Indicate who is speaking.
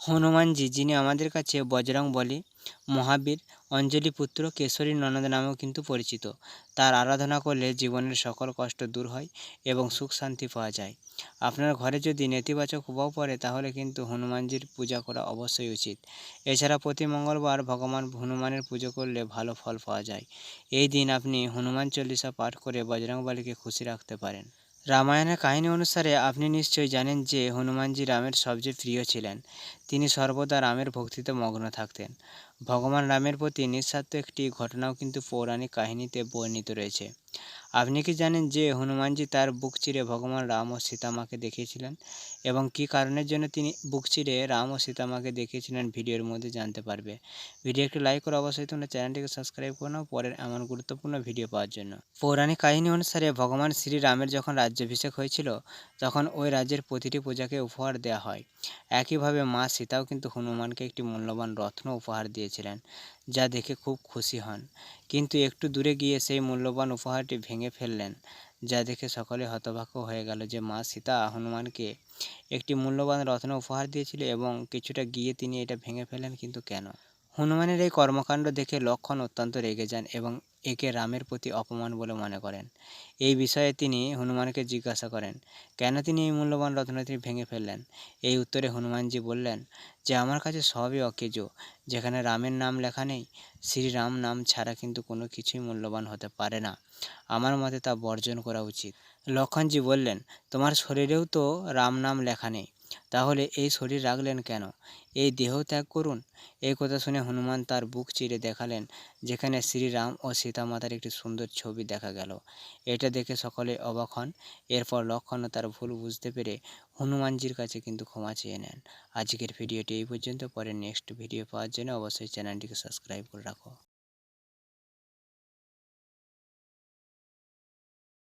Speaker 1: হনুমানজি, যিনি আমাদের কাছে বজরং বলি, মহাবীর অঞ্জলি পুত্র কেশরী ননদ নামেও কিন্তু পরিচিত। তার আরাধনা করলে জীবনের সকল কষ্ট দূর হয় এবং সুখ শান্তি পাওয়া যায়। আপনার ঘরে যদি নেতিবাচক প্রভাব পড়ে, তাহলে কিন্তু হনুমানজির পূজা করা অবশ্যই উচিত। এছাড়া প্রতি মঙ্গলবার ভগবান হনুমানের পুজো করলে ভালো ফল পাওয়া যায়। এই দিন আপনি হনুমান চল্লিশা পাঠ করে বজরংবলীকে খুশি রাখতে পারেন। রামায়ণের কাহিনী অনুসারে আপনি নিশ্চয়ই জানেন যে হনুমানজি রামের সবচেয়ে প্রিয় ছিলেন। তিনি সর্বদা রামের ভক্তিতে মগ্ন থাকতেন। ভগবান রামের প্রতি নিঃস্বার্থ একটি ঘটনাও কিন্তু পৌরাণিক কাহিনীতে বর্ণিত রয়েছে। আপনি কি জানেন যে হনুমানজি তার বুক চিরে ভগবান রাম ও সীতামাকে দেখিয়েছিলেন এবং কি কারণের জন্য তিনি বুক চিরে রাম ও সীতামাকে দেখিয়েছিলেন ভিডিওর মধ্যে জানতে পারবে। ভিডিও একটি লাইক করে অবশ্যই তোমরা চ্যানেলটিকে সাবস্ক্রাইব করে নাও, পরের এমন গুরুত্বপূর্ণ ভিডিও পাওয়ার জন্য। পৌরাণিক কাহিনী অনুসারে ভগবান শ্রীরামের যখন রাজ্যাভিষেক হয়েছিল, তখন ওই রাজ্যের প্রতিটি পূজাকে উপহার দেওয়া হয়। একইভাবে মা সীতাও কিন্তু হনুমানকে একটি মূল্যবান রত্ন উপহার দিয়েছিলেন যা দেখে খুব খুশি হন। কিন্তু একটু দূরে গিয়ে সেই মূল্যবান উপহারটি ভেঙে ফেললেন, যা দেখে সকলে হতবাক্য হয়ে গেল যে মা সীতা হনুমানকে একটি মূল্যবান রত্ন উপহার দিয়েছিল এবং কিছুটা গিয়ে তিনি এটা ভেঙে ফেলেন কিন্তু কেন? হনুমানের এই কর্মকাণ্ড দেখে লক্ষণ অত্যন্ত রেগে যান এবং একে রামের প্রতি অপমান বলে মনে করেন। এই বিষয়ে তিনি হনুমানকে জিজ্ঞাসা করেন, কেন তিনি এই মূল্যবান রত্নটি ভেঙে ফেললেন? এই উত্তরে হনুমানজি বললেন, যে আমার কাছে সবই অকেজ, যেখানে রামের নাম লেখা নেই, শ্রীরাম নাম ছাড়া কিন্তু কোনো কিছুই মূল্যবান হতে পারে না। আমার মতে তা বর্জন করা উচিত। লক্ষণজি বললেন, তোমার শরীরেও তো রাম নাম লেখা নেই তাহলে এই শরীর রাখলেন কেন? এই দেহ ত্যাগ করুন? এই কথা শুনে হনুমান তার বুক চিরে দেখালেন, যেখানে শ্রীরাম ও সীতামাতার একটি সুন্দর ছবি দেখা গেল। এটা দেখে সকলে অবাক হন। এরপর লক্ষণ তার ভুল বুঝতে পেরে হনুমানজির কাছে কিন্তু ক্ষমা চেয়ে নেন। আজকের ভিডিওটি এই পর্যন্ত। পরে নেক্সট ভিডিও পাওয়ার জন্য অবশ্যই চ্যানেলটিকে সাবস্ক্রাইব করে রাখো।